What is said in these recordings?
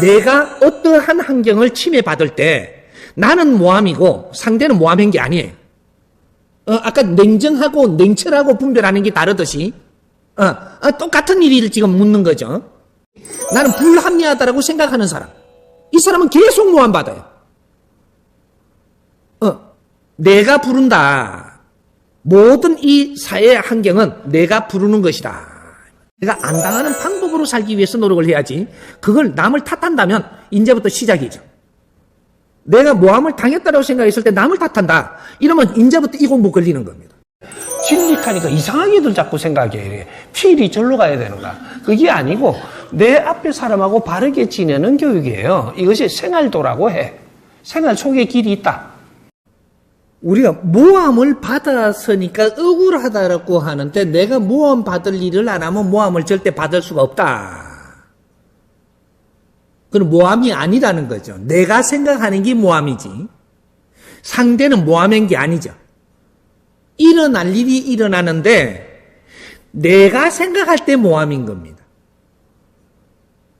내가 어떠한 환경을 침해받을 때 나는 모함이고 상대는 모함인 게 아니에요. 어, 아까 냉정하고 냉철하고 분별하는 게 다르듯이 어, 어, 똑같은 일을 지금 묻는 거죠. 나는 불합리하다라고 생각하는 사람. 이 사람은 계속 모함받아요. 어, 내가 부른다. 모든 이 사회의 환경은 내가 부르는 것이다. 내가 안 당하는 방법으로 살기 위해서 노력을 해야지. 그걸 남을 탓한다면 이제부터 시작이죠. 내가 모함을 당했다고 생각했을 때 남을 탓한다. 이러면 이제부터 이 공부 걸리는 겁니다. 진lik하니까 이상하게들 자꾸 생각해. 필이 절로 가야 되는 가. 그게 아니고 내 앞에 사람하고 바르게 지내는 교육이에요. 이것이 생활도라고 해. 생활 속에 길이 있다. 우리가 모함을 받았으니까 억울하다라고 하는데 내가 모함 받을 일을 안 하면 모함을 절대 받을 수가 없다. 그건 모함이 아니라는 거죠. 내가 생각하는 게 모함이지. 상대는 모함인 게 아니죠. 일어날 일이 일어나는데 내가 생각할 때 모함인 겁니다.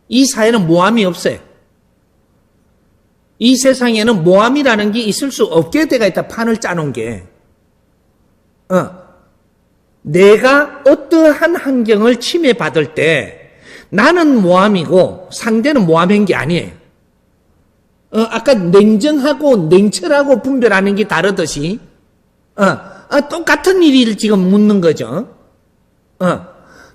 이 사회는 모함이 없어요. 이 세상에는 모함이라는 게 있을 수 없게 돼가 있다. 판을 짜놓은 게. 어. 내가 어떠한 환경을 침해받을 때 나는 모함이고 상대는 모함인 게 아니에요. 어, 아까 냉정하고 냉철하고 분별하는 게 다르듯이 어, 어, 똑같은 일을 지금 묻는 거죠. 어,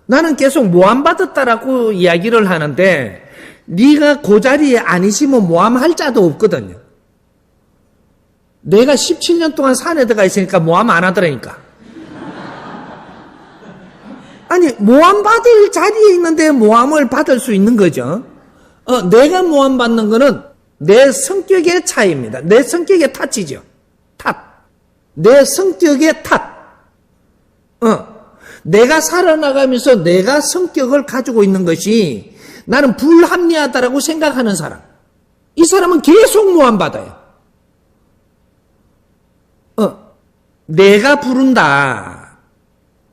나는 계속 모함받았다라고 이야기를 하는데 네가 그 자리에 안 있으면 모함할 자도 없거든요. 내가 17년 동안 산에 들어가 있으니까 모함 안 하더라니까. 아니 모함 받을 자리에 있는데 모함을 받을 수 있는 거죠. 어, 내가 모함 받는 거는 내 성격의 차이입니다. 내 성격의 탓이죠. 탓. 내 성격의 탓. 어, 내가 살아나가면서 내가 성격을 가지고 있는 것이 나는 불합리하다라고 생각하는 사람. 이 사람은 계속 모함받아요. 어, 내가 부른다.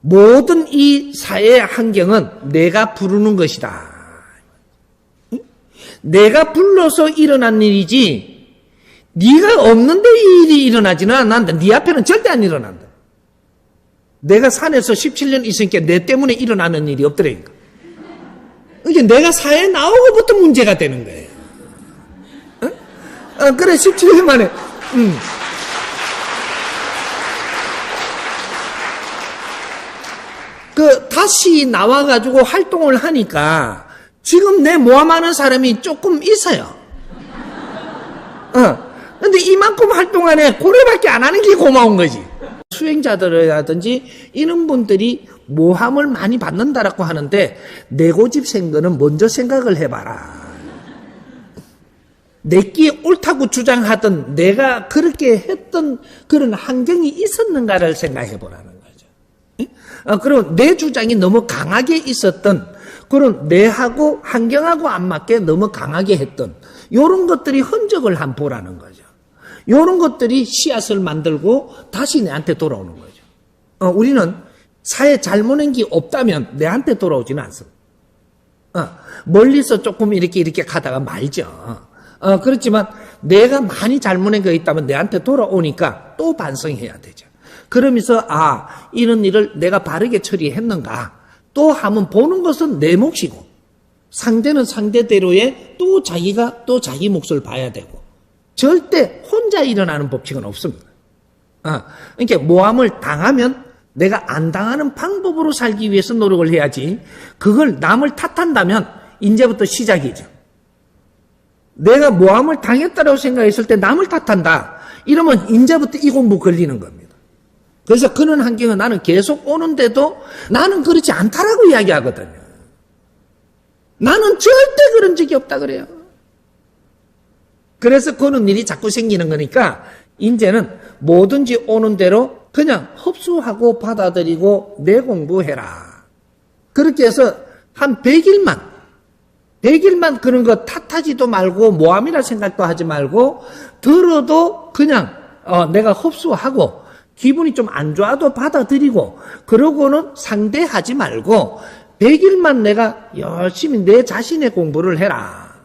모든 이 사회의 환경은 내가 부르는 것이다. 내가 불러서 일어난 일이지 네가 없는데 이 일이 일어나지는 않는다. 네 앞에는 절대 안 일어난다. 내가 산에서 17년 있으니까 내 때문에 일어나는 일이 없더라니까. 이게 내가 사회에 나오고부터 문제가 되는 거예요. 어? 어, 그래, 17년 만에. 음. 그, 다시 나와가지고 활동을 하니까 지금 내 모함하는 사람이 조금 있어요. 어. 근데 이만큼 활동 안에 고래밖에 안 하는 게 고마운 거지. 수행자들이라든지 이런 분들이 모함을 많이 받는다라고 하는데 내 고집 생거는 먼저 생각을 해봐라. 내끼 옳다고 주장하던 내가 그렇게 했던 그런 환경이 있었는가를 생각해 보라는 거죠. 어, 그리고 내 주장이 너무 강하게 있었던 그런 내하고 환경하고 안 맞게 너무 강하게 했던 이런 것들이 흔적을 한 보라는 거죠. 이런 것들이 씨앗을 만들고 다시 내한테 돌아오는 거죠. 어, 우리는 사회 잘못한 게 없다면 내한테 돌아오지는 않습니다. 어, 멀리서 조금 이렇게 이렇게 가다가 말죠. 어, 그렇지만 내가 많이 잘못한 게 있다면 내한테 돌아오니까 또 반성해야 되죠. 그러면서 아 이런 일을 내가 바르게 처리했는가 또 하면 보는 것은 내 몫이고 상대는 상대대로의 또 자기가 또 자기 몫을 봐야 되고 절대 혼자 일어나는 법칙은 없습니다. 아, 그러니까 모함을 당하면 내가 안 당하는 방법으로 살기 위해서 노력을 해야지 그걸 남을 탓한다면 이제부터 시작이죠. 내가 모함을 당했다고 생각했을 때 남을 탓한다. 이러면 이제부터 이 공부 걸리는 겁니다. 그래서 그런 환경은 나는 계속 오는데도 나는 그렇지 않다라고 이야기하거든요. 나는 절대 그런 적이 없다 그래요. 그래서 그런 일이 자꾸 생기는 거니까 이제는 뭐든지 오는 대로 그냥 흡수하고 받아들이고 내 공부해라. 그렇게 해서 한 100일만 100일만 그런 거 탓하지도 말고 모함이라 생각도 하지 말고 들어도 그냥 어, 내가 흡수하고 기분이 좀 안 좋아도 받아들이고 그러고는 상대하지 말고 100일만 내가 열심히 내 자신의 공부를 해라.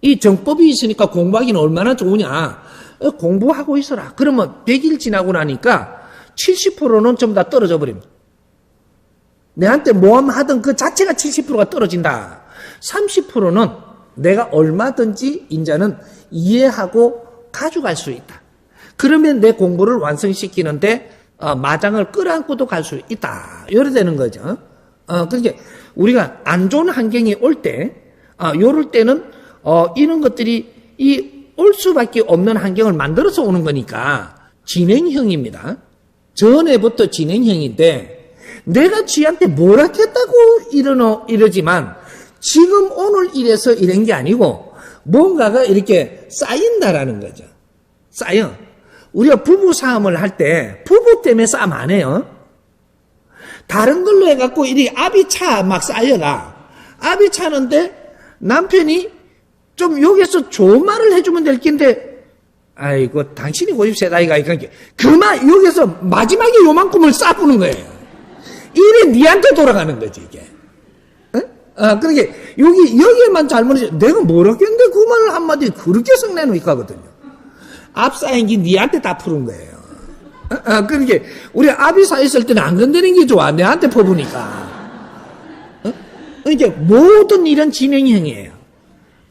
이 정법이 있으니까 공부하기는 얼마나 좋으냐. 어, 공부하고 있어라. 그러면 100일 지나고 나니까 70%는 좀다 떨어져 버립니다. 내한테 모험하던 그 자체가 70%가 떨어진다. 30%는 내가 얼마든지 인자는 이해하고 가져갈 수 있다. 그러면 내 공부를 완성시키는데 어, 마장을 끌어안고도 갈 수 있다. 이래 되는 거죠. 어, 그러니까 우리가 안 좋은 환경이 올 때, 어, 요럴 때는 어, 이런 것들이 이 올 수밖에 없는 환경을 만들어서 오는 거니까 진행형입니다. 전에부터 진행형인데 내가 쥐한테 뭐라 했다고 이러노 이러지만 지금 오늘 이래서 이런 게 아니고 뭔가가 이렇게 쌓인다라는 거죠. 쌓여. 우리가 부부 싸움을 할 때 부부 때문에 싸움 안 해요. 다른 걸로 해갖고 이리 압이 차막 쌓여가. 압이 차는데 남편이 좀 여기서 좋은 말을 해주면 될 텐데 아이고 당신이 고집 세다이가 이렇게 그만 여기서 마지막에 요만큼을 싸부는 거예요. 이래 니한테 돌아가는 거지 이게. 어? 아, 그러게 여기 여기에만 잘못해 내가 뭐라 했는데 그 말을 한마디 그렇게 성내놓을까 하거든요. 앞사인 게 니한테 다 푸는 거예요. 어? 아, 그러게 우리 앞이 사 있을 때는 안 건드리는 게 좋아. 내한테 퍼부니까. 어? 이게 모든 일은 진행형이에요.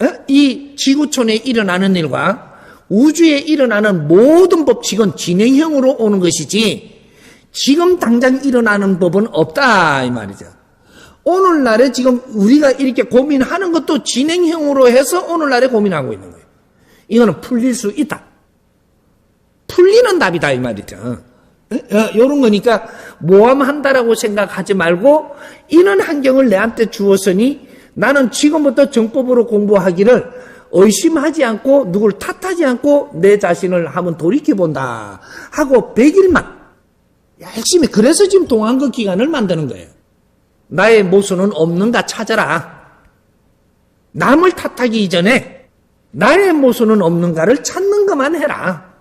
어? 이 지구촌에 일어나는 일과 우주에 일어나는 모든 법칙은 진행형으로 오는 것이지 지금 당장 일어나는 법은 없다 이 말이죠. 오늘날에 지금 우리가 이렇게 고민하는 것도 진행형으로 해서 오늘날에 고민하고 있는 거예요. 이거는 풀릴 수 있다. 풀리는 답이다 이 말이죠. 이런 거니까 모함한다라고 생각하지 말고 이런 환경을 내한테 주었으니 나는 지금부터 정법으로 공부하기를 의심하지 않고 누굴 탓하지 않고 내 자신을 한번 돌이켜본다 하고 100일만 열심히 그래서 지금 동안그 기간을 만드는 거예요. 나의 모순은 없는가 찾아라. 남을 탓하기 이전에 나의 모순은 없는가를 찾는 것만 해라.